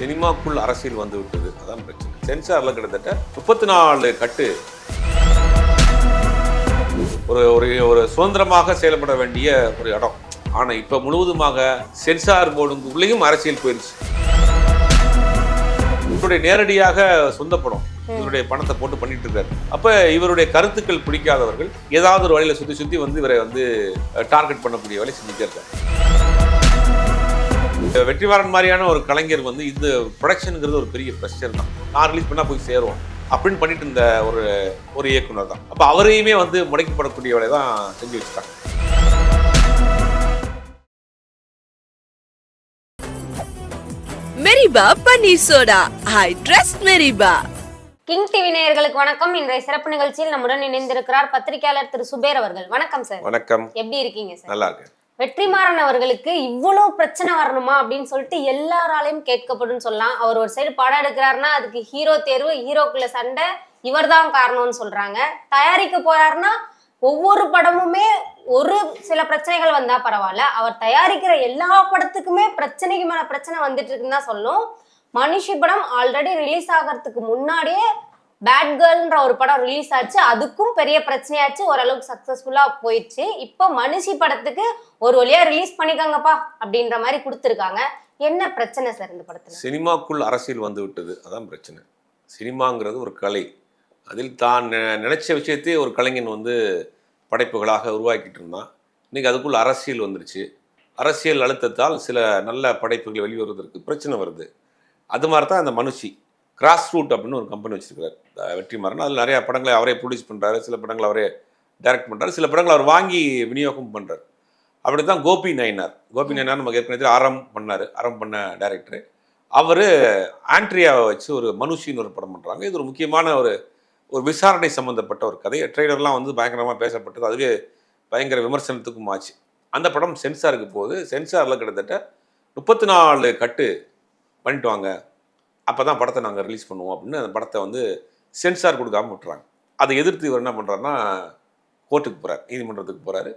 சினிமாக்குள் அரசியல் வந்து விட்டது. அதான் பிரச்சனை. சென்சார்ல கிட்டத்தட்ட முப்பத்தி நாலு கட்டு ஒரு ஒரு ஒரு சுதந்திரமாக செயல்பட வேண்டிய ஒரு இடம். ஆனா இப்ப முழுவதுமாக சென்சார் போர்டுக்குள்ளேயும் அரசியல் போயிருச்சு. இவருடைய நேரடியாக சொந்த படம் இவருடைய பணத்தை போட்டு பண்ணிட்டு இருக்காரு அப்ப இவருடைய கருத்துக்கள் பிடிக்காதவர்கள் ஏதாவது ஒரு வழியில சுத்தி சுத்தி வந்து இவரை வந்து டார்கெட் பண்ணக்கூடிய வேலை செஞ்சுட்டே இருக்காரு வெற்றிமாறன் மாதிரியான ஒரு கலைஞர் வந்து இந்த ப்ரொடக்ஷனுங்கிறது ஒரு பெரிய ப்ரெஷர் தான். நான் ரிலீஸ் பண்ணா போய் சேருவோம் அப்படின்னு பண்ணிட்டு இருந்த ஒரு ஒரு இயக்குனர் தான். அப்போ அவரையுமே வந்து முடக்கப்படக்கூடிய வேலையை தான் செஞ்சு வச்சுட்டாங்க. மெரிபா பன்னீர் சோடா. ஐ ட்ரஸ்ட் மெரிபா. கிங் டிவி நேயர்களுக்கு வணக்கம். இன்றைய சிறப்பு நிகழ்ச்சியில் நம்முடன் இணைந்திருக்கிறார் பத்திரிகையாளர் திரு சுபேர் அவர்கள். வணக்கம் சார். வணக்கம். எப்படி இருக்கீங்க சார்? நல்லா இருக்கு வெற்றிமாறன் அவர்களுக்கு இவ்வளவு பிரச்சனை வரணுமா அப்படின்னு சொல்லிட்டு எல்லாராலையும் கேட்கப்படும் சொல்லலாம். அவர் ஒரு சைடு படம் எடுக்கிறாருன்னா அதுக்கு ஹீரோ தேர்வு ஹீரோக்குள்ள சண்டை இவர்தான் காரணம்னு சொல்றாங்க. தயாரிக்க போறாருன்னா ஒவ்வொரு படமுமே ஒரு சில பிரச்சனைகள் வந்தா பரவாயில்ல. அவர் தயாரிக்கிற எல்லா படத்துக்குமே பிரச்சனைக்கு மேல பிரச்சனை வந்துட்டு இருக்குன்னு தான் சொல்லும் மனுஷி படம் ஆல்ரெடி ரிலீஸ் ஆகிறதுக்கு முன்னாடியே பேட் கேர்ள்ன்ற ஒரு படம் ரிலீஸ் ஆச்சு. அதுக்கும் பெரிய பிரச்சனையாச்சு. ஓரளவுக்கு சக்சஸ்ஃபுல்லா போயிடுச்சு. இப்போ மனுஷி படத்துக்கு ஒரு வழியா ரிலீஸ் பண்ணிக்கோங்கப்பா அப்படின்ற மாதிரி கொடுத்துருக்காங்க. என்ன பிரச்சனை சார் இந்த படத்துல? சினிமாக்குள் அரசியல் வந்து விட்டது. அதான் பிரச்சனை. சினிமாங்கிறது ஒரு கலை. அதில் தான் நெ- நினைச்ச விஷயத்தையே ஒரு கலைஞன் வந்து படைப்புகளாக உருவாக்கிட்டு இருந்தான். இன்னைக்கு அதுக்குள்ள அரசியல் வந்துருச்சு. அரசியல் அழுத்தத்தால் சில நல்ல படைப்புகள் வெளிவருவதற்கு பிரச்சனை வருது. அது மாதிரி தான் அந்த மனுஷி. கிராஸ் ரூட் அப்படின்னு ஒரு கம்பெனி வச்சிருக்காரு வெற்றிமாறன் அதில் நிறைய படங்களை அவரே ப்ரொடியூஸ் பண்ணுறாரு சில படங்களை அவரே டைரக்ட் பண்ணுறாரு சில படங்களை அவர் வாங்கி விநியோகம் பண்ணுறாரு அப்படி தான் கோபி நயினார். கோபி நயினார் நமக்கு ஏற்கனவே அறம் பண்ணார். அறம் பண்ண டைரக்டர் அவர் ஆண்ட்ரியாவை வச்சு ஒரு மனுஷின்னு ஒரு படம் பண்ணுறாங்க இது ஒரு முக்கியமான ஒரு ஒரு விசாரணை சம்மந்தப்பட்ட ஒரு கதை. ட்ரெய்லர்லாம் வந்து பயங்கரமாக பேசப்பட்டது. அதுவே பயங்கர விமர்சனத்துக்கும் ஆச்சு. அந்த படம் சென்சாருக்கு போகுது. சென்சாரில் கிட்டத்தட்ட முப்பத்தி நாலு கட்டு பண்ணிட்டு வாங்க. அப்போ தான் படத்தை நாங்கள் ரிலீஸ் பண்ணுவோம் அப்படின்னு அந்த படத்தை வந்து சென்சார் கொடுக்காம விட்டுறாங்க. அதை எதிர்த்து இவர் என்ன பண்ணுறாருன்னா கோர்ட்டுக்கு போகிறார் நீதிமன்றத்துக்கு போகிறாரு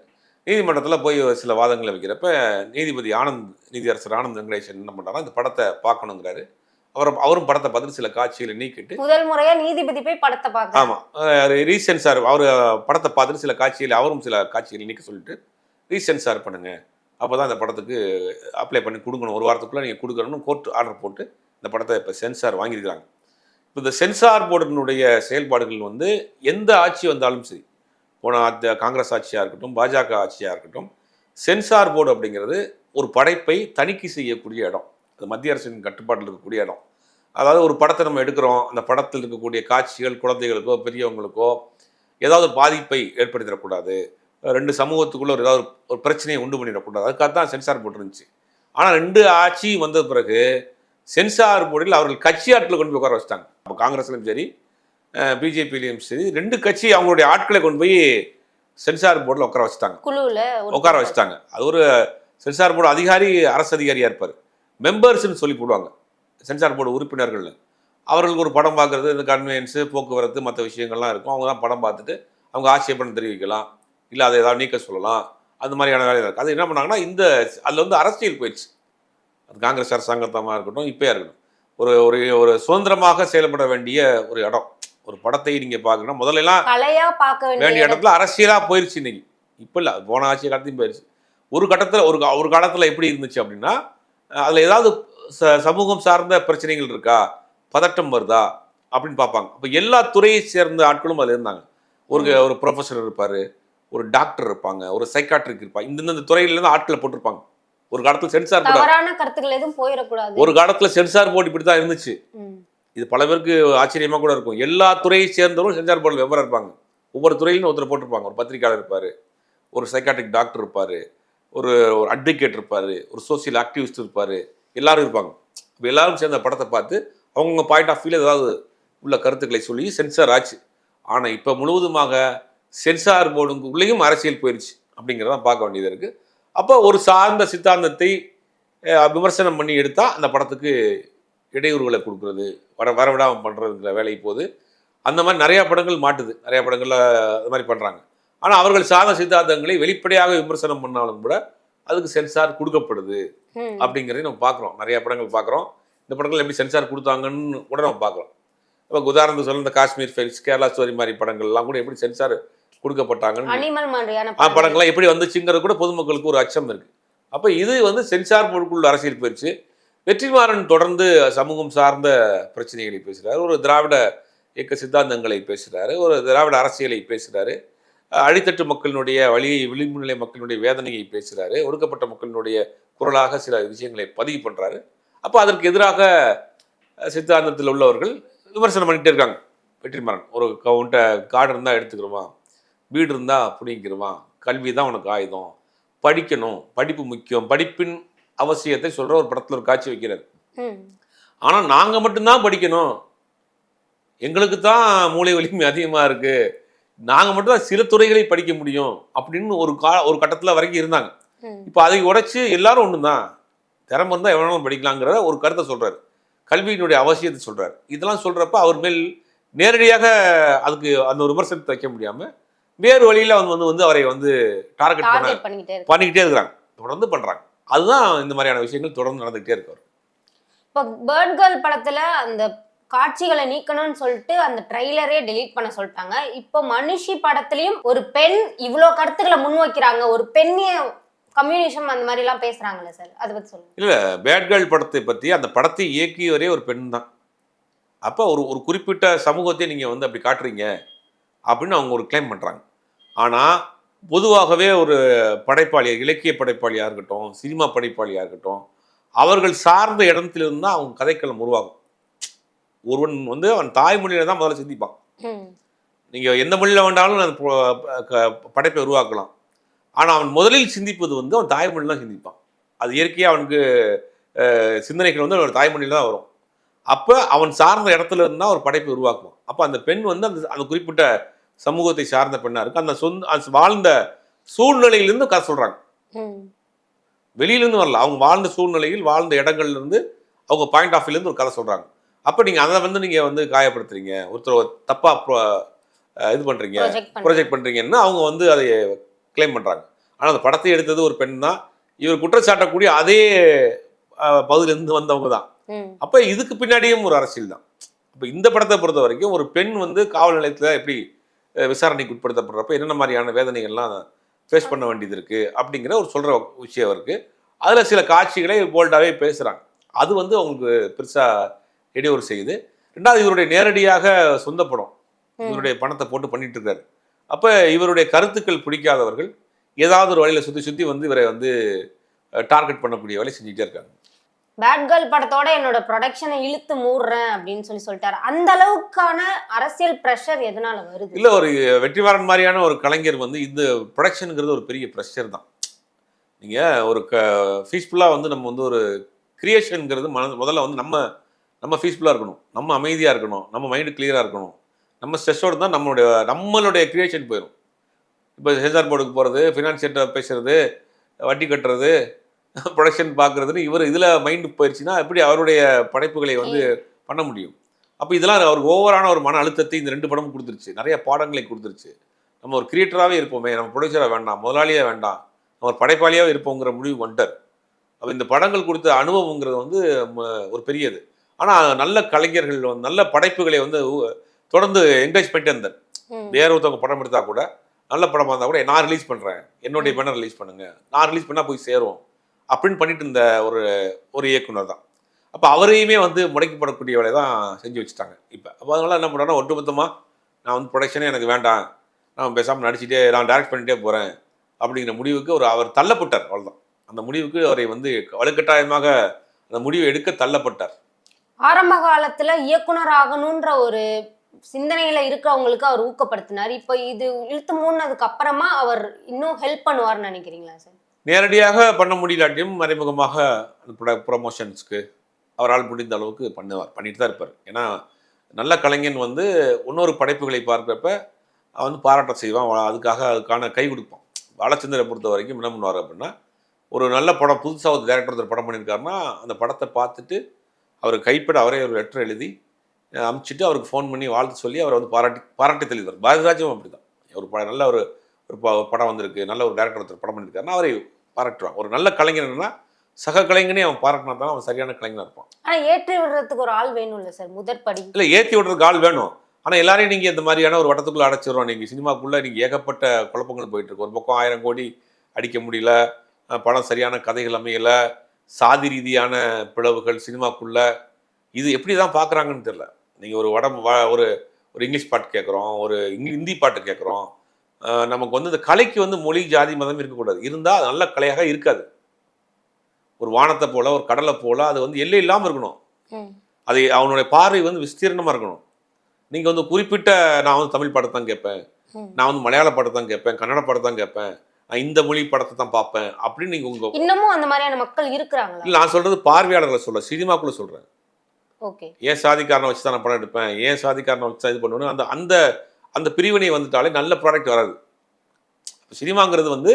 நீதிமன்றத்தில் போய் சில வாதங்களை வைக்கிறப்ப நீதிபதி ஆனந்த் நீதியரசர் ஆனந்த் வெங்கடேசன் என்ன பண்ணுறாருன்னா இந்த படத்தை பார்க்கணுங்கிறாரு. அவர் அவரும் படத்தை பார்த்துட்டு சில காட்சிகளை நீக்கிட்டு முதல் முறையா நீதிபதி போய் படத்தை பார்க்க ஆமாம் ரீசென்சார் அவர் படத்தை பார்த்துட்டு சில காட்சிகள் அவரும் சில காட்சிகள் நீக்க சொல்லிட்டு ரீசென்சார் பண்ணுங்க. அப்போ தான் அந்த படத்துக்கு அப்ளை பண்ணி கொடுக்கணும். ஒரு வாரத்துக்குள்ளே நீங்கள் கொடுக்கணும்னு கோர்ட் ஆர்டர் போட்டு இந்த படத்தை இப்போ சென்சார் வாங்கியிருக்கிறாங்க. இப்போ இந்த சென்சார் போர்டினுடைய செயல்பாடுகள் வந்து எந்த ஆட்சி வந்தாலும் சரி போன அந்த காங்கிரஸ் ஆட்சியாக இருக்கட்டும் பாஜக ஆட்சியாக இருக்கட்டும் சென்சார் போர்டு அப்படிங்கிறது ஒரு படைப்பை தணிக்கை செய்யக்கூடிய இடம். அது மத்திய அரசின் கட்டுப்பாட்டில் இருக்கக்கூடிய இடம். அதாவது ஒரு படத்தை நம்ம எடுக்கிறோம் அந்த படத்தில் இருக்கக்கூடிய காட்சிகள் குழந்தைகளுக்கோ பெரியவங்களுக்கோ ஏதாவது பாதிப்பை ஏற்படுத்திடக்கூடாது. ரெண்டு சமூகத்துக்குள்ள ஒரு ஏதாவது ஒரு பிரச்சனையை உண்டு பண்ணிடக்கூடாது. அதுக்காக தான் சென்சார் போர்டு இருந்துச்சு ஆனால் ரெண்டு ஆட்சி வந்த பிறகு சென்சார் போர்டில் அவர்கள் கட்சி ஆட்களை கொண்டு போய் உட்கார வச்சிட்டாங்க. அப்போ காங்கிரஸ்லையும் சரி பிஜேபிலையும் சரி ரெண்டு கட்சி அவங்களுடைய ஆட்களை கொண்டு போய் சென்சார் போர்டில் உட்கார வச்சுட்டாங்க. உட்கார வச்சுட்டாங்க. அது ஒரு சென்சார் போர்டு அதிகாரி அரசு அதிகாரியாக இருப்பார். மெம்பர்ஸ்னு சொல்லி போடுவாங்க சென்சார் போர்டு உறுப்பினர்கள் அவர்களுக்கு ஒரு படம் பார்க்குறது இந்த கன்வென்ஸு போக்குவரத்து மற்ற விஷயங்கள்லாம் இருக்கும். அவங்க தான் படம் பார்த்துட்டு அவங்க ஆட்சேபனை தெரிவிக்கலாம். இல்லை அதை ஏதாவது நீக்க சொல்லலாம். அந்த மாதிரியான வேலை இருக்குது அது என்ன பண்ணாங்கன்னா இந்த அதில் வந்து அரசியல் போயிடுச்சு. அது காங்கிரஸ் அரசாங்கத்தமாக இருக்கட்டும் இப்போயா இருக்கட்டும். ஒரு ஒரு ஒரு சுதந்திரமாக செயல்பட வேண்டிய ஒரு இடம். ஒரு படத்தை நீங்கள் பார்க்கணும் முதல்ல எல்லாம் கலையா பார்க்க வேண்டிய இடத்துல அரசியலா போயிருச்சு இன்னைக்கு. இப்போ இல்லை போன ஆட்சி காலத்தையும் போயிருச்சு. ஒரு கட்டத்தில் ஒரு ஒரு காலத்தில் எப்படி இருந்துச்சு அப்படின்னா அதுல ஏதாவது ச- சமூகம் சார்ந்த பிரச்சனைகள் இருக்கா? பதட்டம் வருதா? அப்படின்னு பார்ப்பாங்க. அப்போ எல்லா துறையை சேர்ந்த ஆட்களும் அதில் இருந்தாங்க. ஒரு ஒரு ப்ரொஃபஸர் இருப்பார். ஒரு டாக்டர் இருப்பாங்க ஒரு சைக்காட்ரிக் இருப்பாங்க. இந்தந்த துறையில இருந்து ஆட்களை போட்டிருப்பாங்க. ஒரு காலத்தில் சென்சார் தவறான கருத்துக்கள் எதுவும் போயிடக்கூடாது. ஒரு காலத்தில் சென்சார் போர்டு இப்படி தான் இருந்துச்சு. இது பல பேருக்கு ஆச்சரியமா கூட இருக்கும். எல்லா துறையை சேர்ந்தவரும் சென்சார் போர்டில் விவரம் இருப்பாங்க. ஒவ்வொரு துறையிலும் ஒருத்தர் போட்டிருப்பாங்க. ஒரு பத்திரிக்கையாளர் இருப்பார் ஒரு சைக்காட்ரிக் டாக்டர் இருப்பார் ஒரு ஒரு அட்வொகேட் இருப்பார் ஒரு சோசியல் ஆக்டிவிஸ்ட் இருப்பார். எல்லாரும் இருப்பாங்க. இப்போ எல்லாரும் சேர்ந்த படத்தை பார்த்து அவங்கவுங்க பாயிண்ட் ஆஃப் வியூல ஏதாவது உள்ள கருத்துக்களை சொல்லி சென்சார் ஆச்சு. ஆனால் இப்போ முழுவதுமாக சென்சார் போர்டுக்குள்ளேயும் அரசியல் போயிருச்சு அப்படிங்கிறத பார்க்க வேண்டியது இருக்குது அப்போ ஒரு சார்ந்த சித்தாந்தத்தை விமர்சனம் பண்ணி எடுத்தால் அந்த படத்துக்கு இடையூறுகளை கொடுக்குறது வர வரவிடாமல் பண்ணுறதுங்கிற வேலை போது அந்த மாதிரி நிறையா படங்கள் மாட்டுது. நிறையா படங்களில் அது மாதிரி பண்ணுறாங்க ஆனால் அவர்கள் சார்ந்த சித்தாந்தங்களை வெளிப்படையாக விமர்சனம் பண்ணாலும் கூட அதுக்கு சென்சார் கொடுக்கப்படுது. அப்படிங்கிறதையும் நம்ம பார்க்குறோம். நிறைய படங்கள் பார்க்குறோம். இந்த படங்கள் எப்படி சென்சார் கொடுத்தாங்கன்னு கூட நம்ம பார்க்கலாம் இப்போ உதாரணத்துக்கு சொல்ல இந்த காஷ்மீர் ஃபைல்ஸ் கேரளா ஸ்டோரி மாதிரி படங்கள்லாம் கூட எப்படி சென்சார் கொடுக்கப்பட்டாங்கன்னு படங்கள்லாம் எப்படி வந்துச்சுங்கிறது கூட பொதுமக்களுக்கு ஒரு அச்சம் இருக்கு. அப்போ இது வந்து சென்சார் பொருட்குள்ள அரசியல் போயிடுச்சு வெற்றிமாறன் தொடர்ந்து சமூகம் சார்ந்த பிரச்சனைகளை பேசுகிறாரு ஒரு திராவிட இயக்க சித்தாந்தங்களை பேசுகிறாரு ஒரு திராவிட அரசியலை பேசுகிறாரு அடித்தட்டு மக்களினுடைய வழியை விளிம்புநிலை மக்களினுடைய வேதனையை பேசுகிறாரு ஒடுக்கப்பட்ட மக்களினுடைய குரலாக சில விஷயங்களை பதிவு பண்ணுறாரு அப்போ அதற்கு எதிராக சித்தாந்தத்தில் உள்ளவர்கள் விமர்சனம் பண்ணிகிட்டே இருக்காங்க. வெற்றிமாறன். ஒரு கவுண்ட காடு இருந்தால் எடுத்துக்கிறோமா? வீடு இருந்தால் பிடிங்கிருமா கல்வி தான் உனக்கு ஆயுதம். படிக்கணும். படிப்பு முக்கியம். படிப்பின் அவசியத்தை சொல்கிற ஒரு படத்தில் ஒரு காட்சி வைக்கிறார். ஆனால் நாங்கள் மட்டும்தான் படிக்கணும். எங்களுக்கு தான் மூளை வலிமை அதிகமாக இருக்குது நாங்கள் மட்டும் தான் சில துறைகளை படிக்க முடியும் அப்படின்னு ஒரு கா ஒரு கட்டத்தில் வரைக்கும் இருந்தாங்க. இப்போ அதை உடைச்சு எல்லாரும் ஒன்று தான் திறமை இருந்தால் எவனாலும் படிக்கலாங்கிறத ஒரு கருத்தை சொல்கிறார் கல்வியினுடைய அவசியத்தை சொல்கிறார் இதெல்லாம் சொல்கிறப்ப அவர் மேல் நேரடியாக அதுக்கு அந்த ஒரு விமர்சனத்தை வைக்க முடியாமல் வேறு வழியில் அவங்க வந்து வந்து அவரை வந்து டார்கெட் பண்ண பண்ணிக்கிட்டே இருக்கு பண்ணிக்கிட்டே இருக்கிறாங்க. தொடர்ந்து பண்ணுறாங்க அதுதான் இந்த மாதிரியான விஷயங்கள் தொடர்ந்து நடந்துக்கிட்டே இருக்கு. இப்போ பேர்ட் கேர்ள் படத்துல அந்த காட்சிகளை நீக்கணும்னு சொல்லிட்டு அந்த ட்ரைலரே டெலீட் பண்ண சொல்லிட்டாங்க. இப்போ மனுஷி படத்துலயும் ஒரு பெண் இவ்வளோ கருத்துக்களை முன்வைக்கிறாங்க ஒரு பெண்ணிய கம்யூனிசம் அந்த மாதிரி எல்லாம் பேசுறாங்கல்ல சார் அதை பத்தி சொல்லுங்க. இல்லை பேட் கேர்ள் படத்தை பற்றி அந்த படத்தை இயக்கியவரே ஒரு பெண் தான் அப்போ ஒரு ஒரு குறிப்பிட்ட சமூகத்தை நீங்கள் வந்து அப்படி காட்டுறீங்க. அப்படின்னு அவங்க ஒரு கிளைம் பண்ணுறாங்க ஆனால் பொதுவாகவே ஒரு படைப்பாளி இலக்கிய படைப்பாளியாக இருக்கட்டும் சினிமா படைப்பாளியாக இருக்கட்டும் அவர்கள் சார்ந்த இடத்திலிருந்து தான் அவங்க கதைக்களம் உருவாகும். ஒருவன் வந்து அவன் தாய்மொழியில தான் முதல்ல சிந்திப்பான். நீங்கள் எந்த மொழியில் வேண்டாலும் அந்த படைப்பை உருவாக்கலாம். ஆனால் அவன் முதலில் சிந்திப்பது வந்து அவன் தாய்மொழியில் தான் சிந்திப்பான். அது இயற்கையாக அவனுக்கு சிந்தனைகள் வந்து அவனோட தாய்மொழியில் தான் வரும். அப்போ அவன் சார்ந்த இடத்துல இருந்தால் ஒரு படைப்பை உருவாக்குவான். அப்போ அந்த பெண் வந்து அந்த அந்த குறிப்பிட்ட சமூகத்தை சார்ந்த பெண்ணாக இருக்கு. அந்த சொந்த வாழ்ந்த சூழ்நிலையிலிருந்து கதை சொல்கிறாங்க. வெளியிலேருந்து வரல. அவங்க வாழ்ந்த சூழ்நிலையில் வாழ்ந்த இடங்கள்ல இருந்து அவங்க பாயிண்ட் ஆஃப் வியூலேருந்து ஒரு கதை சொல்கிறாங்க அப்போ நீங்கள் அதை வந்து நீங்கள் வந்து காயப்படுத்துறீங்க. ஒருத்தர் தப்பாக இது பண்ணுறீங்க பண்ண- ப்ரொஜெக்ட் பண்ணுறீங்கன்னு அவங்க வந்து அதை கிளைம் பண்ணுறாங்க ஆனால் அந்த படத்தை எடுத்தது ஒரு பெண் தான். இவர் குற்றச்சாட்டக்கூடிய அதே பகுதியிலிருந்து வந்தவங்க தான். அப்போ இதுக்கு பின்னாடியும் ஒரு அரசியல் தான். அப்போ இந்த படத்தை பொறுத்த வரைக்கும் ஒரு பெண் வந்து காவல் நிலையத்தில் எப்படி விசாரணைக்கு உட்படுத்தப்படுறப்ப என்னென்ன மாதிரியான வேதனைகள்லாம் ஃபேஸ் பண்ண வேண்டியது இருக்குது அப்படிங்கிற ஒரு சொல்கிற விஷயம் இருக்குது அதில் சில காட்சிகளை போல்டாகவே பேசுகிறாங்க அது வந்து அவங்களுக்கு பெருசாக இடையூறு செய்யுது. ரெண்டாவது இவருடைய நேரடியாக சொந்த படம். இவருடைய பணத்தை போட்டு பண்ணிட்டு இருக்காரு. அப்போ இவருடைய கருத்துக்கள் பிடிக்காதவர்கள் ஏதாவது ஒரு வழியில் சுற்றி சுற்றி வந்து இவரை வந்து டார்கெட் பண்ணக்கூடிய வேலை செஞ்சுட்டே இருக்காங்க. பேட் கேர்ள் படத்தோட என்னோட ப்ரொடக்ஷனை இழுத்து மூடுறேன் அப்படின்னு சொல்லி சொல்லிட்டாரு. அந்த அளவுக்கான அரசியல் ப்ரெஷர் எதனால வருது? இல்லை ஒரு வெற்றிமாறன் மாதிரியான ஒரு கலைஞர் வந்து இந்த ப்ரொடக்ஷனுங்கிறது ஒரு பெரிய ப்ரெஷர் தான். நீங்கள் ஒரு க ஃபீஸ்ஃபுல்லாக வந்து நம்ம வந்து ஒரு கிரியேஷனுங்கிறது மன முதல்ல வந்து நம்ம நம்ம ஃபீஸ்ஃபுல்லாக இருக்கணும். நம்ம அமைதியாக இருக்கணும். நம்ம மைண்டு கிளியராக இருக்கணும். நம்ம ஸ்ட்ரெஸ்ஸோடு தான் நம்மளுடைய நம்மளுடைய கிரியேஷன் போயிடும் இப்போ சென்சார் போர்டுக்கு போகிறது ஃபினான்ஷியல்ட்ட பேசுறது வட்டி கட்டுறது ப்ரொடக்ஷன் பார்க்குறதுன்னு இவர் இதில் மைண்டு போயிடுச்சுன்னா எப்படி அவருடைய படைப்புகளை வந்து பண்ண முடியும்? அப்போ இதெல்லாம் அவருக்கு ஓவரான ஒரு மன அழுத்தத்தை இந்த ரெண்டு படமும் கொடுத்துருச்சு. நிறைய பாடங்களை கொடுத்துருச்சு. நம்ம ஒரு கிரியேட்டராகவே இருப்போமே நம்ம ப்ரொடியூசராக வேண்டாம் முதலாளியாக வேண்டாம் நம்ம ஒரு படைப்பாளியாகவே இருப்போங்கிற முடிவு வந்துட்டார். அப்போ இந்த படங்கள் கொடுத்த அனுபவங்கிறது வந்து ஒரு பெரியது. ஆனால் நல்ல கலைஞர்கள் வந்து நல்ல படைப்புகளை வந்து தொடர்ந்து என்கரேஜ் பண்ணிட்டே இருந்தார். வேற ஒருத்தவங்க படம் எடுத்தா கூட நல்ல படமாக இருந்தால் கூட நான் ரிலீஸ் பண்ணுறேன் என்னுடைய பேனர் ரிலீஸ் பண்ணுங்க. நான் ரிலீஸ் பண்ணால் போய் சேரும். அப்படின்னு பண்ணிட்டு இருந்த ஒரு ஒரு இயக்குனர் தான். அப்போ அவரையுமே வந்து முடக்கப்படக்கூடிய வேலையை தான் செஞ்சு வச்சுட்டாங்க. இப்போ அப்போ அதனால என்ன பண்ணுறோன்னா ஒட்டுமொத்தமாக நான் வந்து ப்ரொடக்ஷனே எனக்கு வேண்டாம். நான் பேசாமல் நடிச்சுட்டே நான் டைரக்ட் பண்ணிட்டே போகிறேன் அப்படிங்கிற முடிவுக்கு ஒரு அவர் தள்ளப்பட்டார் அவ்வளோதான் அந்த முடிவுக்கு அவரை வந்து வலுக்கட்டாயமாக அந்த முடிவை எடுக்க தள்ளப்பட்டார். ஆரம்ப காலத்துல இயக்குனர் ஆகணுன்ற ஒரு சிந்தனையில இருக்கிறவங்களுக்கு அவர் ஊக்கப்படுத்தினார். இப்போ இது இழுத்து மூணதுக்கு அப்புறமா அவர் இன்னும் ஹெல்ப் பண்ணுவார்னு நினைக்கிறீங்களா சார்? நேரடியாக பண்ண முடியலாட்டியும் மறைமுகமாக அந்த ப்ரொமோஷன்ஸ்க்கு அவரால் முடிந்த அளவுக்கு பண்ணுவார் பண்ணிட்டு தான் இருப்பார். ஏன்னா நல்ல கலைஞன் வந்து இன்னொரு படைப்புகளை பார்க்குறப்ப அவன் வந்து பாராட்டம் செய்வான் அதுக்காக அதுக்கான கை கொடுப்பான். பாலச்சந்திரனை பொறுத்த வரைக்கும் என்ன பண்ணுவார் அப்படின்னா ஒரு நல்ல படம் புதுசாக ஒரு டேரக்டர் ஒருத்தர் படம் பண்ணியிருக்காருன்னா அந்த படத்தை பார்த்துட்டு அவர் கைப்பட அவரே ஒரு லெட்டர் எழுதி அமுச்சிட்டு அவருக்கு ஃபோன் பண்ணி வாழ்த்து சொல்லி அவரை வந்து பாராட்டி பாராட்டி தெளிவார். பாரதிராஜும் அப்படி தான் ஒரு நல்ல ஒரு ஒரு ப- படம் வந்திருக்கு நல்ல ஒரு டேரக்டர் ஒருத்தர் படம் பண்ணியிருக்காருன்னா அவரை பாராட்டுவான் ஒரு நல்ல கலைஞர்னா சக கலைஞனே அவன் பாராட்டினா தான் அவன் சரியான கலைஞனா இருப்பான். ஆனா ஏற்றி விடுறதுக்கு ஒரு ஆள் வேணும்ல சார் முதற்படி இல்லை ஏற்றி விடுறதுக்கு ஆள் வேணும். ஆனால் எல்லாரையும் நீங்கள் இந்த மாதிரியான ஒரு வட்டத்துக்குள்ள அடைச்சிடுறோம். நீங்கள் சினிமாக்குள்ளே நீங்கள் ஏகப்பட்ட குழப்பங்கள் போயிட்டு இருக்கு ஒரு பக்கம் ஆயிரம் கோடி அடிக்க முடியல படம் சரியான கதைகள் அமையல சாதி ரீதியான பிளவுகள் சினிமாக்குள்ள. இது எப்படி தான் பார்க்குறாங்கன்னு தெரியல. நீங்கள் ஒரு வடம் வ- ஒரு ஒரு இங்கிலீஷ் பாட்டு கேட்குறோம் ஒரு ஹிந்தி பாட்டு கேட்குறோம் நமக்கு வந்து இந்த கலைக்கு வந்து மொழி ஜாதி மதம் இருக்கக்கூடாது. இருந்தால் அது நல்ல கலையாக இருக்காது. ஒரு வானத்தை போல ஒரு கடலை போல அது வந்து எல்லை இல்லாமல் இருக்கணும். அது அவனுடைய பார்வை வந்து விஸ்தீர்ணமாக இருக்கணும். நீங்கள் வந்து குறிப்பிட்ட நான் வந்து தமிழ் படத்தை தான் கேட்பேன். நான் வந்து மலையாள படத்தை தான் கேட்பேன் கன்னட படத்தை தான் கேட்பேன் நான் இந்த மொழி படத்தை தான் பார்ப்பேன் அப்படின்னு நீங்கள் உங்கள் இன்னமும் அந்த மாதிரியான மக்கள் இருக்கிறாங்களா? இல்லை நான் சொல்கிறது பார்வையாளர்களை சொல்ல சினிமாக்குள்ளே சொல்கிறேன் ஓகே. ஏன் சாதிக்காரனை வச்சு தான் நான் படம் எடுப்பேன்? ஏன் சாதிக்காரனை வச்சு தான் இது பண்ணுவேன் அந்த அந்த அந்த பிரிவினை வந்துட்டாலே நல்ல ப்ராடக்ட் வராது. சினிமாங்கிறது வந்து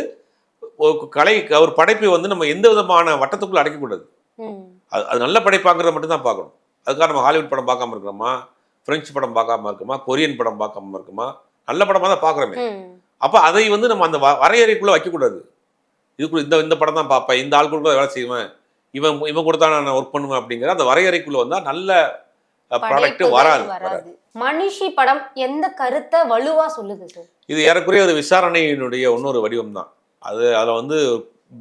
கலை ஒரு படைப்பை வந்து நம்ம எந்த விதமான வட்டத்துக்குள்ள அடைக்கக்கூடாது. அது அது நல்ல படைப்பாங்கிறத மட்டும் தான் பார்க்கணும். அதுக்காக நம்ம ஹாலிவுட் படம் பார்க்காம இருக்கிறோமா பிரெஞ்சு படம் பார்க்காம இருக்குமா? கொரியன் படம் பார்க்காம இருக்குமா? நல்ல படமாக தான் பார்க்குறோமே. அப்போ அதை வந்து நம்ம அந்த வரையறைக்குள்ளே வைக்கக்கூடாது. இதுக்குள்ள இந்த இந்த படம் தான் பார்ப்பேன் இந்த ஆள் கூட வேலை செய்வேன் இவன் இவன் கூட தான் நான் ஒர்க் பண்ணுவேன் அப்படிங்கிற அந்த வரையறைக்குள்ளே வந்தால் நல்ல ப்ராடக்ட் வராது. வராது. மனுஷி படம் எந்த கருத்தை வலுவா சொல்லுது? இது ஏறக்குறைய ஒரு விசாரணையினுடைய இன்னொரு வடிவம் தான் அது அதில் வந்து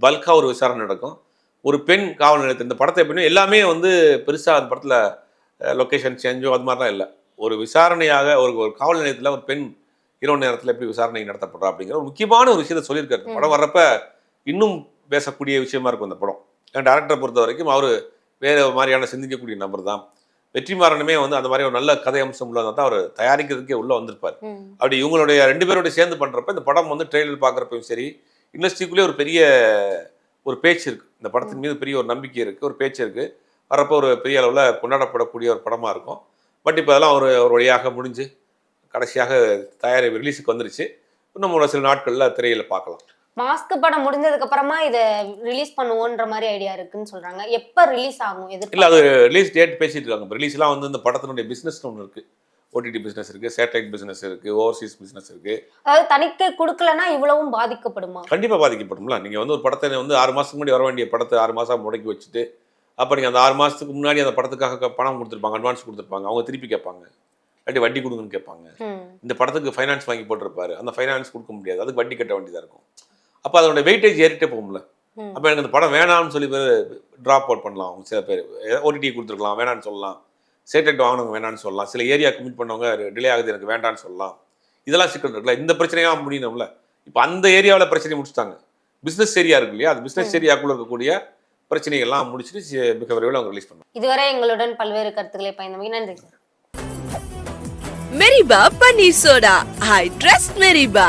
பல்காக ஒரு விசாரணை நடக்கும். ஒரு பெண் காவல் நிலையத்தில் இந்த படத்தை எப்படின்னா எல்லாமே வந்து பெருசாக அந்த படத்தில் லொக்கேஷன் சேஞ்சோ அது மாதிரிலாம் இல்லை. ஒரு விசாரணையாக ஒரு ஒரு காவல் நிலையத்தில் ஒரு பெண் இரவு நேரத்தில் எப்படி விசாரணை நடத்தப்படுறா அப்படிங்கிற ஒரு முக்கியமான ஒரு விஷயத்தை சொல்லியிருக்காரு. படம் வர்றப்ப இன்னும் பேசக்கூடிய விஷயமா இருக்கும் இந்த படம். ஏன்னா டேரக்டரை பொறுத்த வரைக்கும் அவர் வேறு மாதிரியான சிந்திக்கக்கூடிய நபர் தான் வெற்றிமாறனுமே வந்து அந்த மாதிரி ஒரு நல்ல கதை அம்சம் உள்ளதாக தான் அவர் தயாரிக்கிறதுக்கே உள்ளே வந்திருப்பார். அப்படி இவங்களுடைய ரெண்டு பேரோட சேர்ந்து பண்ணுறப்ப இந்த படம் வந்து ட்ரெயிலர் பார்க்குறப்பையும் சரி இண்டஸ்ட்ரிக்குள்ளே ஒரு பெரிய ஒரு பேச்சு இருக்குது இந்த படத்தின் மீது பெரிய ஒரு நம்பிக்கை இருக்குது ஒரு பேச்சு இருக்குது வரப்போ ஒரு பெரிய அளவில் கொண்டாடப்படக்கூடிய ஒரு படமாக இருக்கும். பட் இப்போ அதெல்லாம் ஒரு ஒரு வழியாக முடிஞ்சு கடைசியாக தயாரி ரிலீஸுக்கு வந்துருச்சு. இன்னும் ஒரு சில நாட்களில் திரையில் பார்க்கலாம். மாஸ்க் படம் முடிஞ்சதுக்கு அப்புறமா இத ரிலீஸ் பண்ணுவோன்ற மாதிரி ஐடியா இருக்குன்னு சொல்றாங்க. எப்ப ரிலீஸ் ஆகும்? இல்லை எதிர்பார்க்க அது ரிலீஸ் டேட் பேசிட்டு இருக்காங்க. ரிலீஸ்லாம் வந்து இந்த படத்தினுடைய பிஸ்னஸ் ஒன்று இருக்கு. ஓடிடி பிஸ்னஸ் இருக்கு சேட்டலைட் பிஸ்னஸ் இருக்கு ஓவர்சீஸ் பிஸ்னஸ் இருக்கு. அதாவது தணிக்கை கொடுக்கலன்னா இவ்வளவும் பாதிக்கப்படுமா? கண்டிப்பாக பாதிக்கப்படும்ல நீங்கள் வந்து ஒரு படத்தை வந்து ஆறு மாதத்துக்கு முன்னாடி வர வேண்டிய படத்தை ஆறு மாதம் முடக்கி வச்சுட்டு அப்போ நீங்கள் அந்த ஆறு மாதத்துக்கு முன்னாடி அந்த படத்துக்காக பணம் கொடுத்துருப்பாங்க அட்வான்ஸ் கொடுத்துருப்பாங்க. அவங்க திருப்பி கேட்பாங்க. இல்லாட்டி வட்டி கொடுங்கன்னு கேட்பாங்க. இந்த படத்துக்கு ஃபைனான்ஸ் வாங்கி போட்டிருப்பாரு. அந்த ஃபைனான்ஸ் கொடுக்க முடியாது. அதுக்கு வட்டி கட்ட வேண்டியதாக இருக்கும். அப்போ அதோட வெயிட்டேஜ் ஏறிட்டே போகும்ல. அப்போ எனக்கு அந்த படம் வேணாம்னு சொல்லி பேர் ட்ராப் அவுட் பண்ணலாம். அவங்க சில பேர் ஓடிடி கொடுத்துருக்கலாம் வேணான்னு சொல்லலாம். சேட்டலைட் வாங்கினவங்க வேணான்னு சொல்லலாம். சில ஏரியா கமிட் பண்ணவங்க டிலே ஆகுது எனக்கு வேண்டான்னு சொல்லலாம். இதெல்லாம் சிக்கல் இருக்குல்ல. இந்த பிரச்சனையெல்லாம் முடியணும்ல இப்போ அந்த ஏரியாவில் பிரச்சனையை முடிச்சிட்டாங்க. பிஸ்னஸ் ஏரியா இருக்கு இல்லையா? அது பிஸ்னஸ் ஏரியாக்குள்ள இருக்கக்கூடிய பிரச்சனைகள்லாம் முடிச்சுட்டு மிக விரைவில் அவங்க ரிலீஸ் பண்ணுவாங்க. இதுவரை எங்களுடன் பல்வேறு கருத்துக்களை பயந்தமைக்கு நன்றி. Meriba Paneer Soda. I trust Meriba.